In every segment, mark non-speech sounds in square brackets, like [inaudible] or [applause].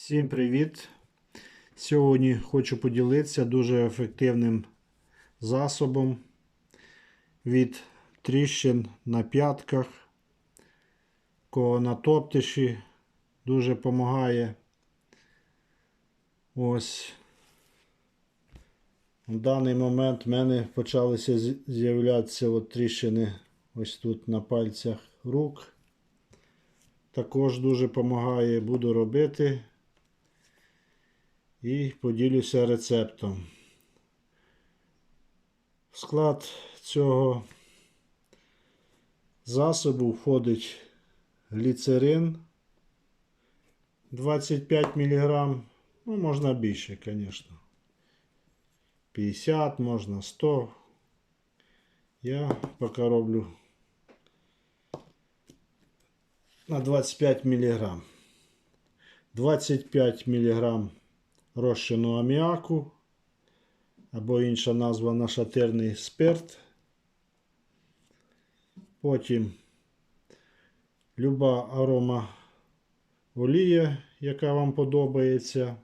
Всім привіт! Сьогодні хочу поділитися дуже ефективним засобом від тріщин на п'ятках, кого на топтиші дуже допомагає. Ось в даний момент в мене почалися з'являтися тріщини ось тут на пальцях рук. Також дуже допомагає, буду робити і поділюся рецептом. В склад цього засобу входить гліцерин 25 мг. Ну, можна більше, звісно. 50, можна 100. Я поки роблю на 25 мг. 25 мг розчину аміаку, або інша назва нашатирний спирт. Потім люба арома олія, яка вам подобається.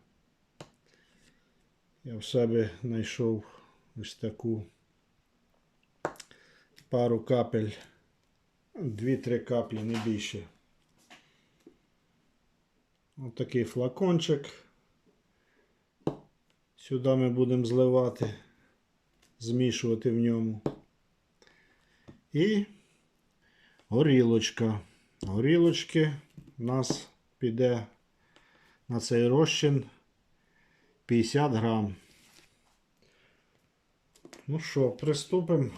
Я в себе знайшов ось таку пару капель, 2-3 каплі, не більше. Ось такий флакончик. Сюди ми будемо зливати, змішувати в ньому. І горілочка. Горілочки у нас піде на цей розчин 50 грам. Ну що, приступимо.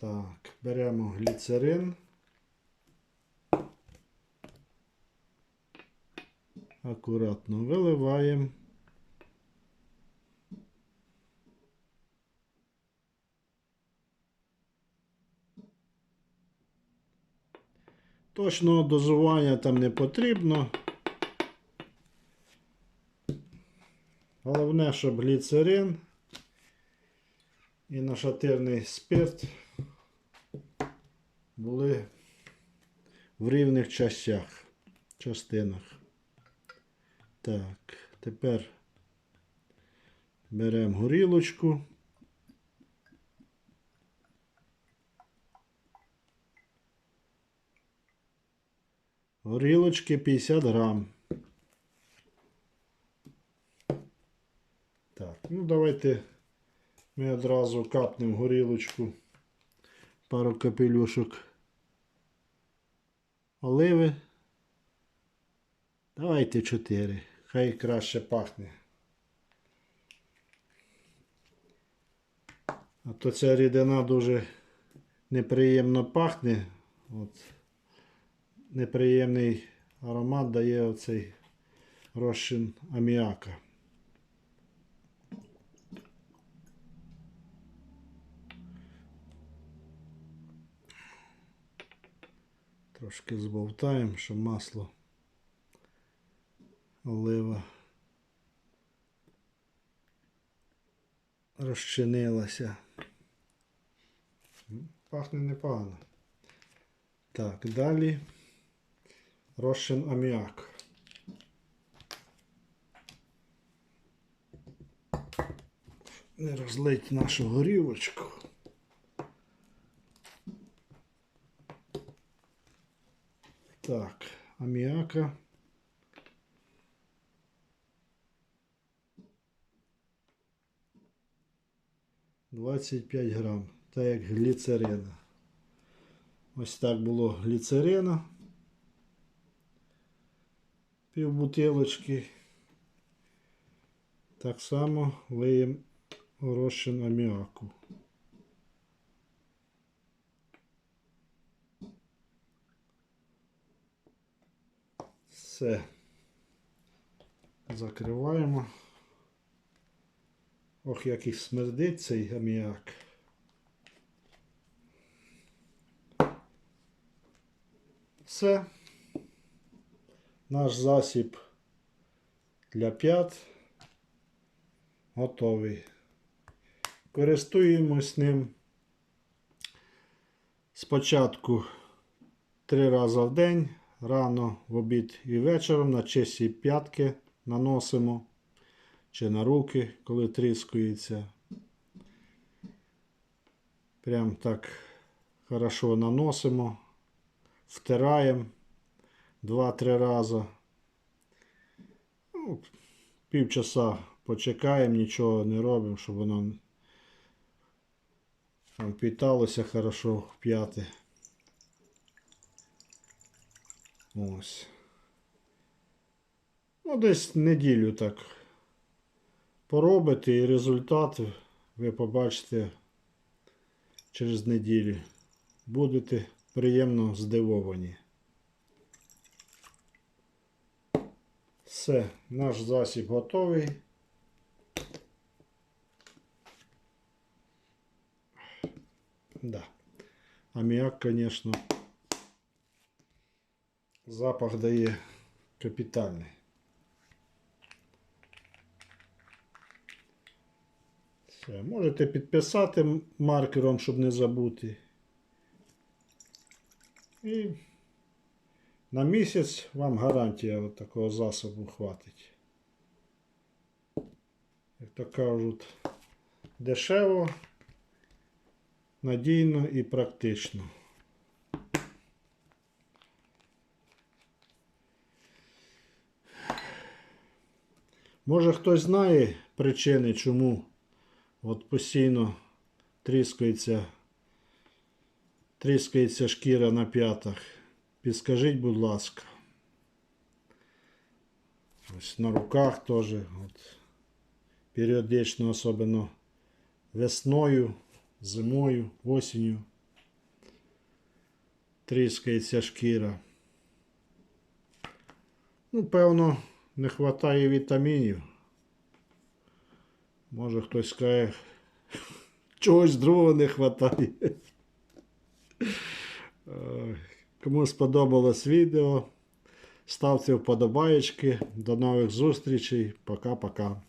Так, беремо гліцерин. Акуратно виливаємо. Точного дозування там не потрібно. Головне, щоб гліцерин і нашатирний спирт були в рівних частях, частинах. Так, тепер беремо горілочку. Горілочки 50 грам. Так, ну давайте ми одразу капнемо горілочку. Пару капелюшок оливи. Давайте 4. Хай краще пахне. А то ця рідина дуже неприємно пахне. От. Неприємний аромат дає оцей розчин аміака. Трошки збовтаємо, щоб масло олива розчинилася. Пахне непогано. Так, далі розчин аміак. Не розлить нашу горілочку. Так, аміака. Двадцять п'ять грам, так як гліцерина. Ось так було гліцерина. Пів бутилочки. Так само лиємо розчин аміаку. Все. Закриваємо. Ох, як смердить цей аміак. Все. Наш засіб для п'ят готовий. Користуємось ним спочатку три рази в день, рано, в обід і вечором на чисті п'ятки наносимо. Чи на руки, коли тріскується. Прям так хорошо наносимо, втираємо 2-3 рази. Ну, півчаса почекаємо, нічого не робимо, щоб воно там питалося хорошо в п'яти. Ось. Ну, десь неділю так поробите і результат ви побачите через неділю. Будете приємно здивовані. Все, наш засіб готовий. Да. Аміак, звісно, запах дає капітальний. Все, можете підписати маркером, щоб не забути. І на місяць вам гарантія от такого засобу хватить. Як то кажуть, дешево, надійно і практично. Може хтось знає причини, чому от постійно тріскається, тріскається шкіра на п'ятах. Підскажіть, будь ласка. Ось на руках теж. От, періодично, особливо весною, зимою, осінню. Тріскається шкіра. Ну, певно, не вистачає вітамінів. Може хтось скаже, [laughs] чогось другого не вистачає. Кому сподобалось відео, ставте вподобаєчки. До нових зустрічей. Пока-пока.